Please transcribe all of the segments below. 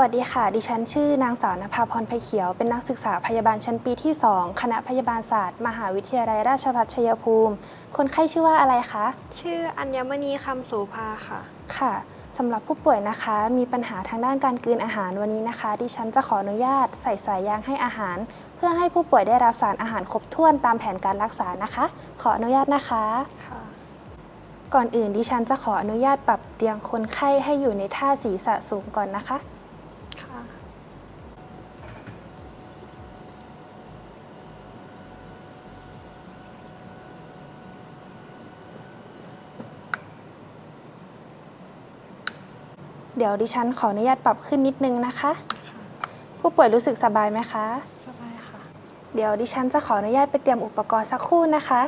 วัสดีค่ะ ดิฉันชื่อนางสาวนภาพรไพเขียว เป็นนักศึกษาพยาบาลชั้นปีที่ 2 คณะพยาบาลศาสตร์ มหาวิทยาลัยราชภัฏชัยภูมิ คนไข้ชื่อว่าอะไรคะ ชื่ออัญมณีคำโสภาค่ะ ค่ะสำหรับผู้ป่วยนะคะ มีปัญหาทางด้านการกลืนอาหารวันนี้นะคะ ดิฉันจะขออนุญาตใส่สายยางให้อาหาร เพื่อให้ผู้ป่วยได้รับสารอาหารครบถ้วนตามแผนการรักษานะคะ ขออนุญาตนะคะค่ะก่อนอื่นดิฉันจะขออนุญาตปรับเตียงคนไข้ให้อยู่ในท่าศีรษะสูงก่อนนะคะค่ะ เดี๋ยวดิฉันขออนุญาตปรับขึ้นนิดนึงนะคะ ผู้ป่วยรู้สึกสบายไหมคะ สบายค่ะ เดี๋ยวดิฉันจะขออนุญาตไปเตรียมอุปกรณ์สักครู่นะคะ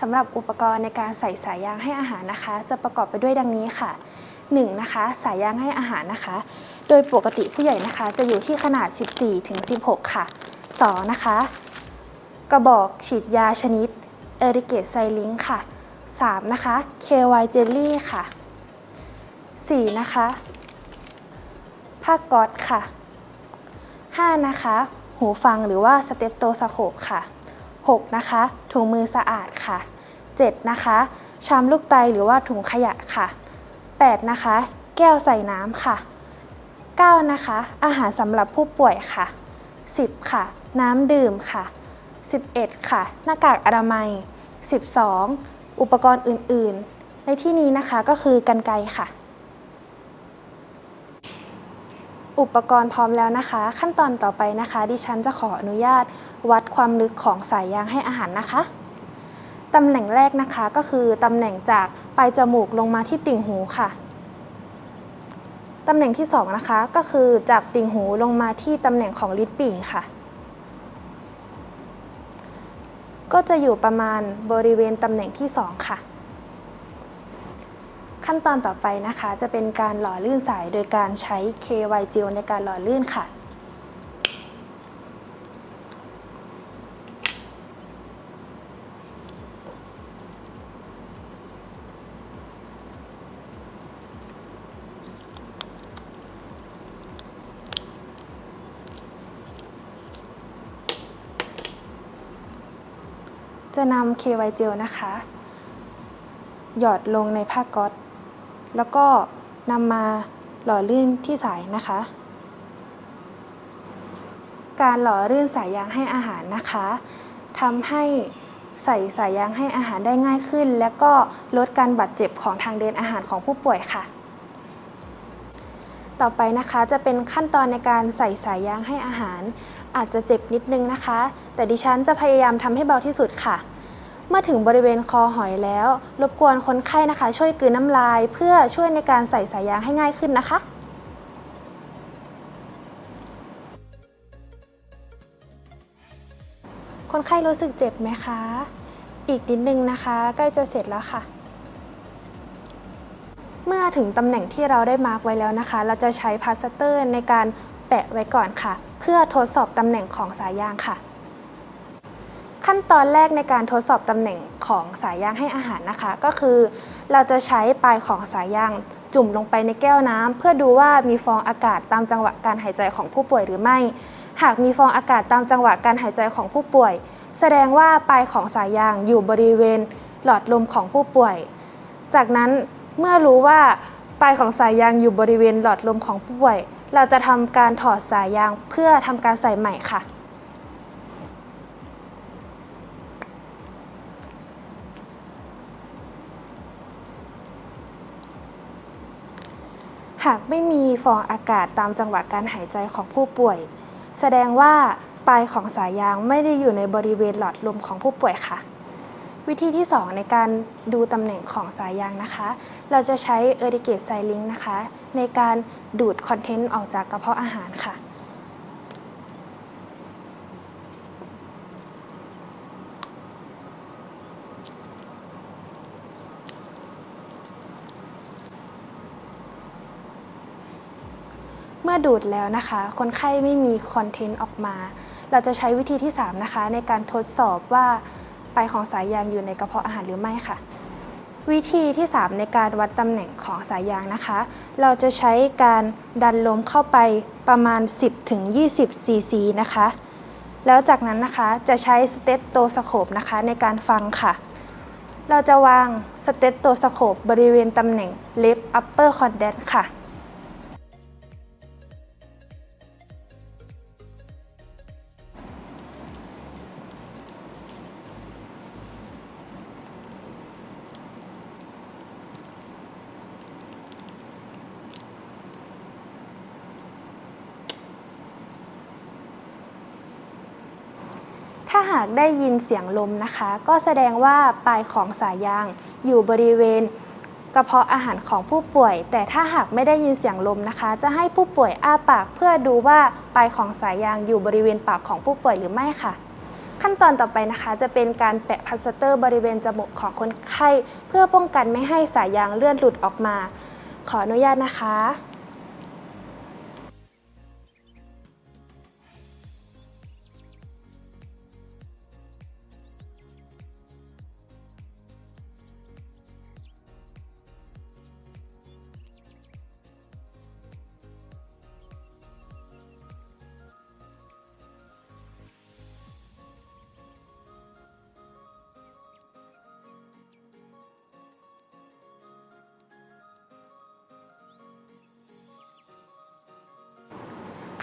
สำหรับอุปกรณ์ในการใส่สายยางให้อาหารนะคะ จะประกอบไปด้วยดังนี้ค่ะ 1. นะคะสายยางให้อาหารนะคะ โดยปกติผู้ใหญ่นะคะ จะอยู่ที่ขนาด 14ถึง16 ค่ะ 2. นะคะ กระบอกฉีดยาชนิดเอริเกตไซลิงค่ะ 3. นะคะ KY Jelly ค่ะ 4. นะคะผ้าก๊อตค่ะ 5. นะคะ หูฟังหรือว่าสเตปโตสโคปค่ะ 6. นะคะ ถุงมือสะอาดค่ะ 7. นะคะชามลูกไตหรือว่าถุงขยะค่ะ 8. นะคะ แก้วใส่น้ำค่ะ 9. นะคะ อาหารสำหรับผู้ป่วยค่ะ 10. ค่ะ น้ำดื่มค่ะ 11. ค่ะ หน้ากากอนามัย 12. อุปกรณ์อื่น ๆ ในที่นี้นะคะก็คือกันไกค่ะ อุปกรณ์พร้อมแล้วนะคะ ขั้นตอนต่อไปนะคะ ดิฉันจะขออนุญาตวัดความลึกของสายยางให้อาหารนะคะตำแหน่งแรกนะคะก็คือตำแหน่งจากปลายจมูกลงมาที่ติ่งหูค่ะตำแหน่งที่สองนะคะก็คือจากติ่งหูลงมาที่ตำแหน่งของลิ้นปี่ค่ะ ก็จะอยู่ประมาณบริเวณตำแหน่งที่สองค่ะ ขั้นตอนต่อไปนะคะ จะเป็นการหล่อลื่นสายโดยการใช้ KY Gel ในการหล่อลื่นค่ะ จะนำ KY Gel นะคะ หยอดลงในผ้าก๊อต แล้วก็นำมาหล่อลื่นที่สายนะคะ การหล่อลื่นสายยางให้อาหารนะคะทำให้ใส่สายยางให้อาหารได้ง่ายขึ้น และก็ลดการบาดเจ็บของทางเดินอาหารของผู้ป่วยค่ะ ต่อไปนะคะจะเป็นขั้นตอนในการใส่สายยางให้อาหาร อาจจะเจ็บนิดนึงนะคะ แต่ดิฉันจะพยายามทำให้เบาที่สุดค่ะ เมื่อถึงบริเวณคอหอยแล้ว รบกวนคนไข้นะคะ ช่วยกลืนน้ำลาย เพื่อช่วยในการใส่สายยางให้ง่ายขึ้นนะคะ คนไข้รู้สึกเจ็บไหมคะ อีกนิดนึงนะคะ ใกล้จะเสร็จแล้วค่ะ เมื่อถึงตำแหน่งที่เราได้มาร์กไว้แล้วนะคะ เราจะใช้พลาสเตอร์ในการแปะไว้ก่อนค่ะ เพื่อทดสอบตำแหน่งของสายยางค่ะ ขั้นตอนแรกในการทดสอบตำแหน่งของสายยางให้อาหารนะคะ ก็คือ เราจะใช้ปลายของสายยางจุ่มลงไปในแก้วน้ำเพื่อดูว่ามีฟองอากาศตามจังหวะการหายใจของผู้ป่วยหรือไม่ หากมีฟองอากาศตามจังหวะการหายใจของผู้ป่วย แสดงว่าปลายของสายยางอยู่บริเวณ หลอดลมของผู้ป่วย จากนั้นเมื่อรู้ว่าปลายของสายยางอยู่บริเวณหลอดลมของผู้ป่วย เราจะทำการถอดสายยางเพื่อทำการใส่ใหม่ค่ะ หากไม่มีฟองอากาศตามจังหวะการหายใจของผู้ป่วย แสดงว่าปลายของสายยางไม่ได้อยู่ในบริเวณหลอดลมของผู้ป่วยค่ะ วิธีที่ 2 ในการดูตำแหน่งของสายยางนะคะ เราจะใช้เอริเกตไซลิงนะคะ ในการดูดคอนเทนต์ออกจากกระเพาะอาหารค่ะ อดูดแล้วนะคะ คนไข้ไม่มีคอนเทนต์ออกมา เราจะใช้วิธีที่ 3 นะคะ ในการทดสอบว่าปลายของสายยางอยู่ในกระเพาะอาหารหรือไม่ค่ะ วิธีที่ 3 ในการวัดตำแหน่งของสายยางนะคะ เราจะใช้การดันลมเข้าไปประมาณ 10-20 ซีซีนะคะ แล้วจากนั้นนะคะจะใช้สเตตโตสโคปนะคะในการฟังค่ะเราจะวางสเตตโตสโคปบริเวณตำแหน่ง left upper condense ค่ะ หากได้ยินเสียงลมนะคะ ก็แสดงว่าปลายของสายยางอยู่บริเวณกระเพาะอาหารของผู้ป่วย แต่ถ้าหากไม่ได้ยินเสียงลมนะคะ จะให้ผู้ป่วยอ้าปากเพื่อดูว่าปลายของสายยางอยู่บริเวณปากของผู้ป่วยหรือไม่ค่ะ ขั้นตอนต่อไปนะคะ จะเป็นการแปะพลาสเตอร์บริเวณจมูกของคนไข้ เพื่อป้องกันไม่ให้สายยางเลื่อนหลุดออกมา ขออนุญาตนะคะ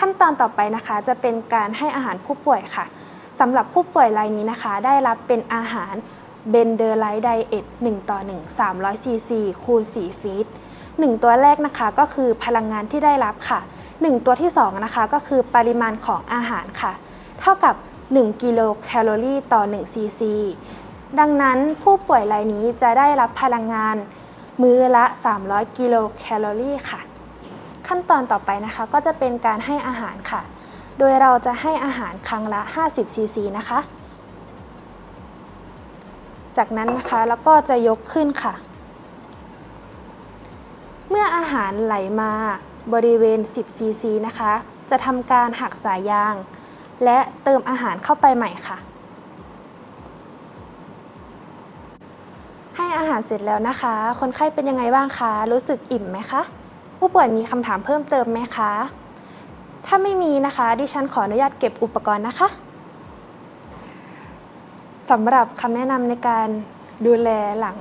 ขั้นตอนต่อไปนะคะ จะเป็นการให้อาหารผู้ป่วยค่ะสำหรับผู้ป่วยรายนี้นะคะ ได้รับเป็นอาหารเบนเดอร์ไลท์ไดเอท1ต่อ1 300ซีซีคูณ4ฟีต1ตัวแรกนะคะก็คือพลังงานที่ได้รับค่ะ 1 ตัวที่ 2 นะคะก็คือปริมาณของอาหารค่ะ เท่ากับ 1 กิโลแคลอรี่ต่อ1ซีซีดังนั้นผู้ป่วยรายนี้จะได้รับพลังงาน มื้อละ 300 กิโลแคลอรี่ค่ะ ขั้นตอนต่อไปนะคะ ก็จะเป็นการให้อาหารค่ะ โดยเราจะให้อาหารครั้งละ 50 ซีซีนะคะ จากนั้นนะคะแล้วก็จะยกขึ้นค่ะ เมื่ออาหารไหลมาบริเวณ 10 ซีซีนะคะ จะทำการหักสายยาง และเติมอาหารเข้าไปใหม่ค่ะให้อาหารเสร็จแล้วนะคะ คนไข้เป็นยังไงบ้างคะ รู้สึกอิ่มไหมคะ ผู้ป่วยมีคำถามเพิ่มเติมไหมคะ ถ้าไม่มีนะคะ ดิฉันขออนุญาตเก็บอุปกรณ์นะคะสำหรับคำแนะนำในการดูแลหลัง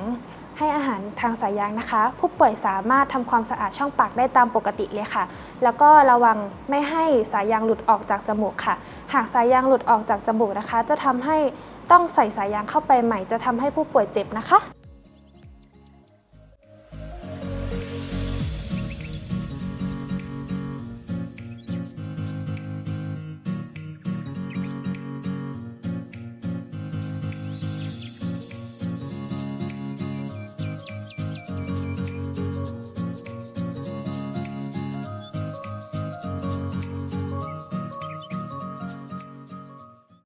ให้อาหารทางสายยางนะคะ ผู้ป่วยสามารถทำความสะอาดช่องปากได้ตามปกติเลยค่ะ แล้วก็ระวังไม่ให้สายยางหลุดออกจากจมูกค่ะ หากสายยางหลุดออกจากจมูกนะคะ จะทำให้ต้องใส่สายยางเข้าไปใหม่ จะทำให้ผู้ป่วยเจ็บนะคะ